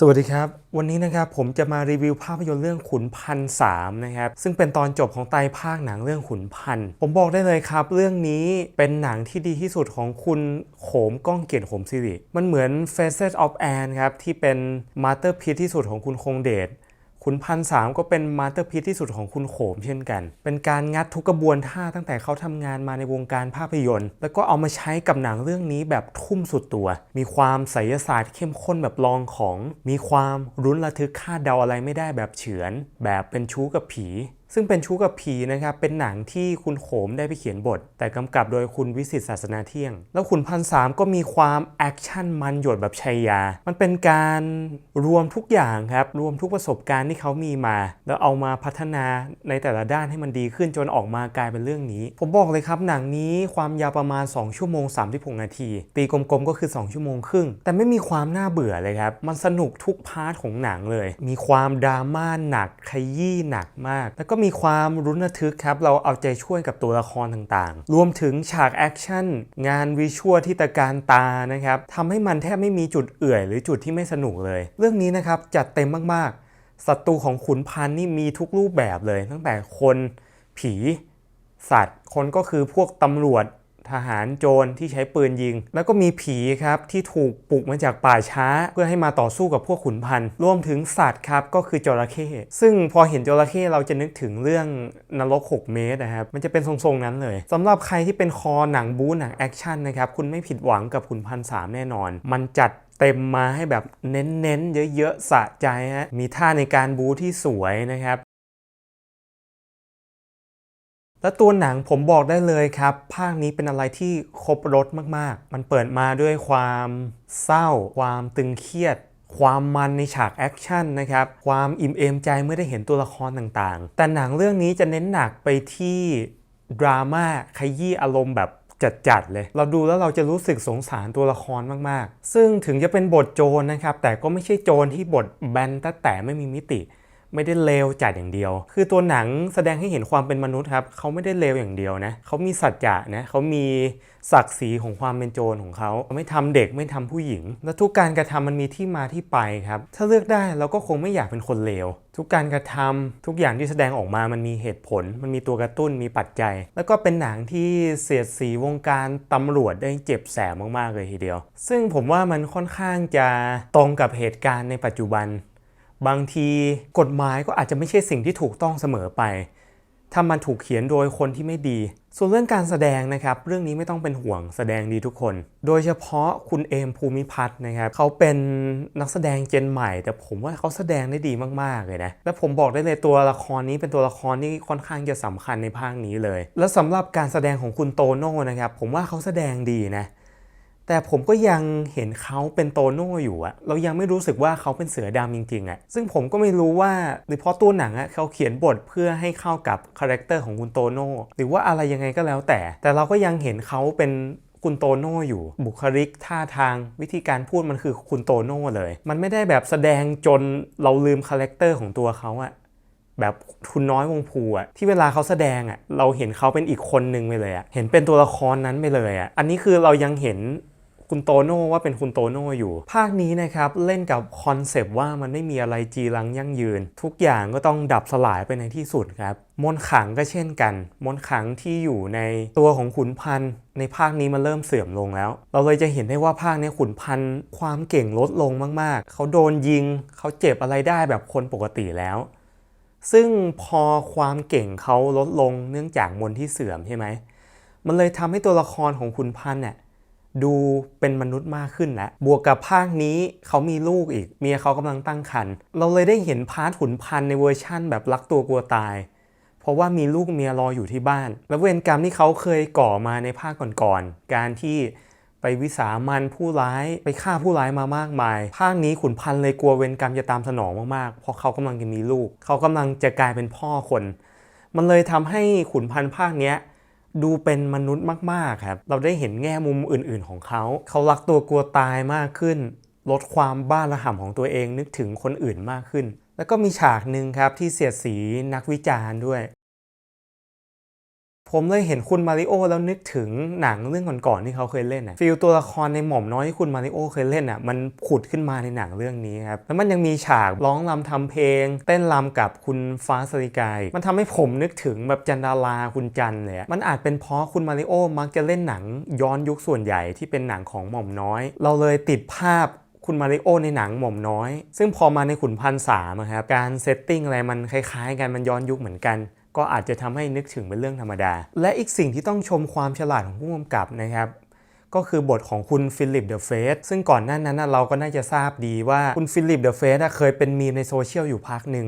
สวัสดีครับ วันนี้นะครับผมจะมารีวิวภาพยนตร์เรื่องขุนพันสามนะครับซึ่งเป็นตอนจบของไตภาคหนังเรื่องขุนพัน ผมบอกได้เลยครับ เรื่องนี้เป็นหนังที่ดีที่สุดของคุณโขมก้องเกียรติโขมสิริมันเหมือน Faces of Anne ครับที่เป็นมาสเตอร์พีซที่สุดของคุณคงเดช ขุนพันสามก็เป็นมาสเตอร์พีที่สุดของคุณโขมเช่นกัน เป็นการงัดทุกกระบวนท่าตั้งแต่เขาทำงานมาในวงการภาพยนตร์ แล้วก็เอามาใช้กับหนังเรื่องนี้แบบทุ่มสุดตัว มีความไสยศาสตร์เข้มข้นแบบลองของ มีความรุนระทึกคาดเดาอะไรไม่ได้แบบเฉือน แบบเป็นชู้กับผี ซึ่งเป็นชู้กับผีนะครับ เป็นหนังที่คุณโขมได้ไปเขียนบท แต่กำกับโดยคุณวิสิตศาสนาเที่ยง แล้วขุนพันสามก็มีความแอคชั่นมันหยดแบบชัยยา มันเป็นการรวมทุกอย่างครับ รวมทุกประสบการณ์ที่เขามีมา แล้วเอามาพัฒนาในแต่ละด้านให้มันดีขึ้นจนออกมากลายเป็นเรื่องนี้ ผมบอกเลยครับหนังนี้ความยาวประมาณ 2 ชั่วโมง36นาที ตีกลมๆก็คือ 2 ชั่วโมงครึ่ง แต่ไม่มีความน่าเบื่อเลยครับ มันสนุกทุกพาร์ทของหนังเลย มีความดราม่าหนักขยี้หนักมาก แล้วก็มีีความรุนระทึกครับ เราเอาใจช่วยกับตัวละครต่างๆ รวมถึงฉากแอคชั่น งานวิชวลที่ตะการตานะครับทำให้มันแทบไม่มีจุดเอื่อย หรือจุดที่ไม่สนุกเลย เรื่องนี้นะครับจัดเต็มมากๆศัตรูของขุนพันธ์นี่มีทุกรูปแบบเลย ตั้งแต่คนผีสัตว์ คนก็คือพวกตำรวจ ทหารโจรที่ใช้ปืนยิง แล้วก็มีผีครับที่ถูกปลุกมาจากป่าช้า เพื่อให้มาต่อสู้กับพวกขุนพันธ์รวมถึงสัตว์ครับก็คือจระเข้ซึ่งพอเห็นจระเข้เราจะนึกถึงเรื่องนรก 6 เมตรนะครับมันจะเป็นทรงๆนั้นเลยสำหรับใครที่เป็นคอหนังบู๊หนังแอคชั่นนะครับคุณไม่ผิดหวังกับขุนพันธ์สามแน่นอน มันจัดเต็มมาให้แบบเน้นๆ เยอะๆ สะใจฮะ มีท่าในการบู๊ที่สวยนะครับ แล้วตัวหนังผมบอกได้เลยครับ ภาคนี้เป็นอะไรที่ครบรถมากๆ มันเปิดมาด้วยความเศร้า ความตึงเครียด ความมันในฉากแอคชั่นนะครับ ความอิ่มเอมใจเมื่อได้เห็นตัวละครต่างๆ แต่หนังเรื่องนี้จะเน้นหนักไปที่ดราม่าขยี้อารมณ์แบบจัดๆเลย เราดูแล้วเราจะรู้สึกสงสารตัวละครมากๆ ซึ่งถึงจะเป็นบทโจรนะครับ แต่ก็ไม่ใช่โจรที่บทแบนแต่แต่ไม่มีมิติ ไม่ได้เลวจัดอย่างเดียว คือตัวหนังแสดงให้เห็นความเป็นมนุษย์ครับเขาไม่ได้เลวอย่างเดียวนะเขามีสัจจะนะเขามีศักดิ์ศรีของความเป็นโจรของเขาไม่ทำเด็กไม่ทำผู้หญิง และทุกการกระทำมันมีที่มาที่ไปครับ ถ้าเลือกได้เราก็คงไม่อยากเป็นคนเลวทุกการกระทำทุกอย่างที่แสดงออกมามันมีเหตุผล มันมีตัวกระตุ้นมีปัจจัย แล้วก็เป็นหนังที่เสียดสีวงการตำรวจได้เจ็บแสบมากๆเลยทีเดียว ซึ่งผมว่ามันค่อนข้างจะตรงกับเหตุการณ์ในปัจจุบัน บางทีกฎหมายก็อาจจะไม่ใช่สิ่งที่ถูกต้องเสมอไป ถ้ามันถูกเขียนโดยคนที่ไม่ดี ส่วนเรื่องการแสดงนะครับ เรื่องนี้ไม่ต้องเป็นห่วงแสดงดีทุกคน โดยเฉพาะคุณเอมภูมิพัฒน์นะครับ เขาเป็นนักแสดงเจนใหม่ แต่ผมว่าเขาแสดงได้ดีมากๆเลยนะ และผมบอกได้เลยตัวละครนี้เป็นตัวละครที่ค่อนข้างจะสำคัญในภาคนี้เลย แล้วสำหรับการแสดงของคุณโตโน่นะครับ ผมว่าเขาแสดงดีนะ แต่ผมก็ยังเห็นเขาเป็นโตโน่อยู่อะเรายังไม่รู้สึกว่าเขาเป็นเสือดำจริงๆอะซึ่งผมก็ไม่รู้ว่าหรือเพราะตัวหนังอะเขาเขียนบทเพื่อให้เข้ากับคาแรคเตอร์ของคุณโตโน่หรือว่าอะไรยังไงก็แล้วแต่ แต่เราก็ยังเห็นเขาเป็นคุณโตโน่อยู่ บุคลิกท่าทางวิธีการพูดมันคือคุณโตโน่เลย มันไม่ได้แบบแสดงจนเราลืมคาแรคเตอร์ของตัวเขาอะแบบคุณน้อยวงภูอะที่เวลาเขาแสดงอะเราเห็นเขาเป็นอีกคนนึงไปเลยอะเห็นเป็นตัวละครนั้นไปเลยอะอันนี้คือเรายังเห็น คุณโตโน่ว่าเป็นคุณโตโน่อยู่ ภาคนี้นะครับเล่นกับคอนเซปต์ว่ามันไม่มีอะไรจีรังยั่งยืน ทุกอย่างก็ต้องดับสลายไปในที่สุดครับมนขังก็เช่นกัน มนขังที่อยู่ในตัวของขุนพันธ์ในภาคนี้มันเริ่มเสื่อมลงแล้ว เราเลยจะเห็นได้ว่าภาคนี้ขุนพันธ์ความเก่งลดลงมากๆ เขาโดนยิง เขาเจ็บอะไรได้แบบคนปกติแล้ว ซึ่งพอความเก่งเขาลดลงเนื่องจากมนที่เสื่อมใช่ไหมมันเลยทำให้ตัวละครของคุณพันธ์เนี่ย ดูเป็นมนุษย์มากขึ้นแล้วบวกกับภาคนี้เขามีลูกอีก เมียเขากำลังตั้งครรภ์เราเลยได้เห็นพาร์ทขุนพันในเวอร์ชั่นแบบรักตัวกลัวตาย เพราะว่ามีลูกเมียรออยู่ที่บ้าน แล้วเวรกรรมที่เขาเคยก่อมาในภาคก่อนๆการที่ไปวิสามันผู้ร้ายไปฆ่าผู้ร้ายมามากมาย ภาคนี้ขุนพันเลยกลัวเวรกรรมจะตามสนองมากๆ เพราะเขากำลังจะมีลูก เขากำลังจะกลายเป็นพ่อคน มันเลยทำให้ขุนพันภาคเนี้ย ดูเป็นมนุษย์มากๆครับ เราได้เห็นแง่มุมอื่น ๆ ของเขา เขารักตัวกลัวตายมากขึ้น ลดความบ้าระห่ำของตัวเองนึกถึงคนอื่นมากขึ้น แล้วก็มีฉากหนึ่งครับที่เสียดสีนักวิจารณ์ด้วย ผมเลยเห็นคุณมาริโอแล้วนึกถึงหนังเรื่องก่อนๆที่เขาเคยเล่นอะฟิลตัวละครในหม่อมน้อยที่คุณมาริโอเคยเล่นอะมันผุดขึ้นมาในหนังเรื่องนี้ครับแล้วมันยังมีฉากร้องรำทำเพลง เต้นรำกับคุณฟ้าสริกายมันทำให้ผมนึกถึงแบบจันดาราคุณจันเลยมันอาจเป็นเพราะคุณมาริโอมักจะเล่นหนังย้อนยุคส่วนใหญ่ที่เป็นหนังของหม่อมน้อย เราเลยติดภาพคุณมาริโอในหนังหม่อมน้อย ซึ่งพอมาในขุนพันสามครับการเซตติ้งอะไรมันคล้ายๆ กันมันย้อนยุคเหมือนกัน ก็อาจจะทำให้นึกถึงเป็นเรื่องธรรมดา และอีกสิ่งที่ต้องชมความฉลาดของผู้กำกับนะครับก็คือบทของคุณฟิลิปเดอะเฟสซึ่งก่อนหน้านั้นเราก็น่าจะทราบดีว่าคุณฟิลิปเดอะเฟสเคยเป็นมีมในโซเชียลอยู่พักหนึ่ง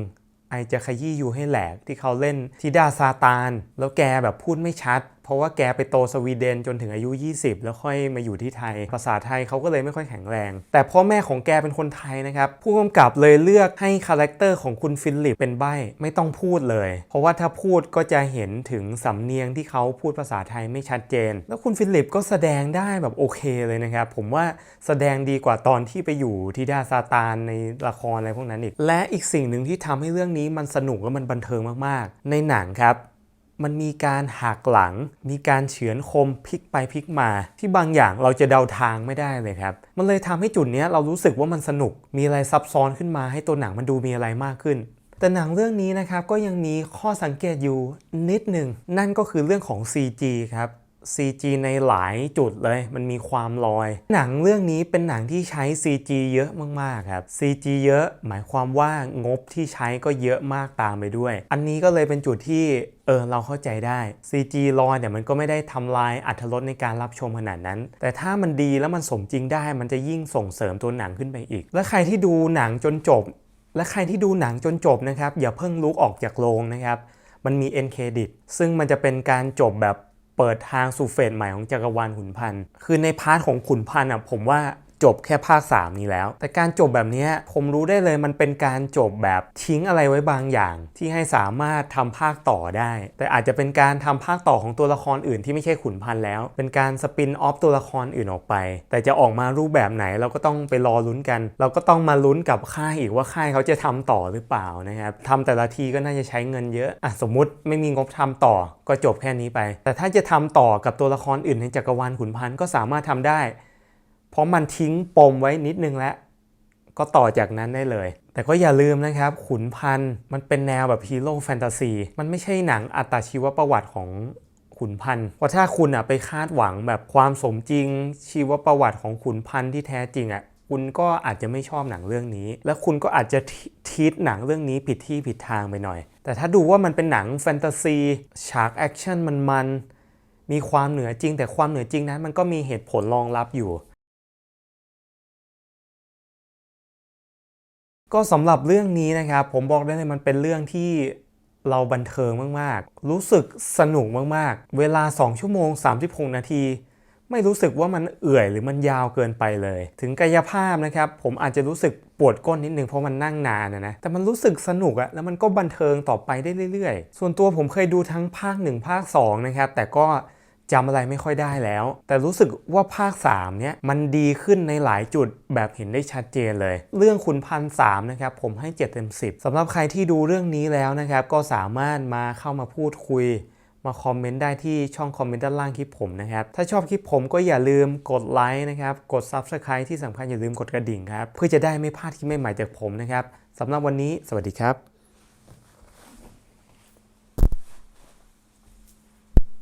ไอจะขยี้อยู่ให้แหลกที่เขาเล่นทิดาซาตาน แล้วแกแบบพูดไม่ชัด ราะว่าแกไปโตสวีเดนจนถึงอายุ 20 แล้วค่อยมาอยู่ที่ไทย ภาษาไทยเขาก็เลยไม่ค่อยแข็งแรง แต่พ่อแม่ของแกเป็นคนไทยนะครับผู้กำกับเลยเลือกให้คาแรคเตอร์ของคุณฟิลิปเป็นใบ้ไม่ต้องพูดเลย เพราะว่าถ้าพูดก็จะเห็นถึงสำเนียงที่เขาพูดภาษาไทยไม่ชัดเจน แล้วคุณฟิลิปก็แสดงได้แบบโอเคเลยนะครับผมว่าแสดงดีกว่าตอนที่ไปอยู่ที่ดาซาตานในละครอะไรพวกนั้นอีกและอีกสิ่งหนึ่งที่ทำให้เรื่องนี้มันสนุกและมันบันเทิงมากๆ ในหนังครับ มันมีการหักหลัง มีการเฉือนคมพลิกไปพลิกมา ที่บางอย่างเราจะเดาทางไม่ได้เลยครับ มันเลยทำให้จุดนี้เรารู้สึกว่ามันสนุก มีอะไรซับซ้อนขึ้นมาให้ตัวหนังมันดูมีอะไรมากขึ้น แต่หนังเรื่องนี้นะครับก็ยังมีข้อสังเกตอยู่นิดหนึ่ง นั่นก็คือเรื่องของ CG ครับ CG ในหลายจุดเลย มันมีความลอย หนังเรื่องนี้เป็นหนังที่ใช้ CG เยอะมากๆครับ CG เยอะหมายความว่างบที่ใช้ก็เยอะมากตามไปด้วย อันนี้ก็เลยเป็นจุดที่เออเราเข้าใจได้ CG ลอยเนี่ยมันก็ไม่ได้ทำลายอัตรสในการรับชมขนาดนั้น แต่ถ้ามันดีแล้วมันสมจริงได้ มันจะยิ่งส่งเสริมตัวหนังขึ้นไปอีก และใครที่ดูหนังจนจบ และใครที่ดูหนังจนจบนะครับอย่าเพิ่งลุกออกจากโรงนะครับมันมี end credit ซึ่งมันจะเป็นการจบแบบ เปิดทางสู่เฟสใหม่ของจักรวาลขุนพันธ์คือในพาร์ทของขุนพันธ์อะผมว่า จบแค่ภาค 3 นี้แล้ว แต่การจบแบบนี้ผมรู้ได้เลยมันเป็นการจบแบบทิ้งอะไรไว้บางอย่าง ที่ให้สามารถทำภาคต่อได้ แต่อาจจะเป็นการทำภาคต่อของตัวละครอื่นที่ไม่ใช่ขุนพันธ์แล้ว เป็นการสปินออฟตัวละครอื่นออกไป แต่จะออกมารูปแบบไหนเราก็ต้องไปรอลุ้นกัน เราก็ต้องมาลุ้นกับค่ายอีกว่าค่ายเขาจะทำต่อหรือเปล่านะครับทำแต่ละทีก็น่าจะใช้เงินเยอะอะสมมุติไม่มีงบทำต่อก็จบแค่นี้ไป แต่ถ้าจะทำต่อกับตัวละครอื่นในจักรวาลขุนพันธ์ก็สามารถทำได้ เพราะมันทิ้งปมไว้นิดนึงแล้ว ก็ต่อจากนั้นได้เลย แต่ก็อย่าลืมนะครับ ขุนพันธ์มันเป็นแนวแบบฮีโร่แฟนตาซีมันไม่ใช่หนังอัตชีวประวัติของขุนพันธ์เพราะถ้าคุณอะไปคาดหวังแบบความสมจริง ชีวประวัติของขุนพันธ์ที่แท้จริงอะคุณก็อาจจะไม่ชอบหนังเรื่องนี้ และคุณก็อาจจะทีทหนังเรื่องนี้ผิดที่ผิดทางไปหน่อย แต่ถ้าดูว่ามันเป็นหนังแฟนตาซีฉากแอคชั่นมันๆมีความเหนือจริง แต่ความเหนือจริงนั้นมันก็มีเหตุผลรองรับอยู่ ก็สำหรับเรื่องนี้นะครับ ผมบอกได้เลยมันเป็นเรื่องที่เราบันเทิงมากๆ รู้สึกสนุกมากๆ เวลา 2 ชั่วโมง 36 นาที ไม่รู้สึกว่ามันเอื่อยหรือมันยาวเกินไปเลย ถึงกายภาพนะครับ ผมอาจจะรู้สึกปวดก้นนิดนึงเพราะมันนั่งนานนะ แต่มันรู้สึกสนุกอะแล้วมันก็บันเทิงต่อไปได้เรื่อย ๆ ส่วนตัวผมเคยดูทั้งภาค 1 ภาค 2 นะครับ แต่ก็ จำอะไรไม่ค่อยได้แล้ว แต่รู้สึกว่าภาค3เนี่ยมันดีขึ้นในหลายจุดแบบเห็นได้ชัดเจนเลย เรื่องคุณพันสามนะครับผมให้7เต็ม10สำหรับใครที่ดูเรื่องนี้แล้วนะครับก็สามารถมาเข้ามาพูดคุยมาคอมเมนต์ได้ที่ช่องคอมเมนต์ด้านล่างคลิปผมนะครับ ถ้าชอบคลิปผมก็อย่าลืมกดไลค์นะครับ กด Subscribe ที่สำคัญอย่าลืมกดกระดิ่งครับ เพื่อจะได้ไม่พลาดคลิปใหม่ๆจากผมนะครับสำหรับวันนี้ สวัสดีครับ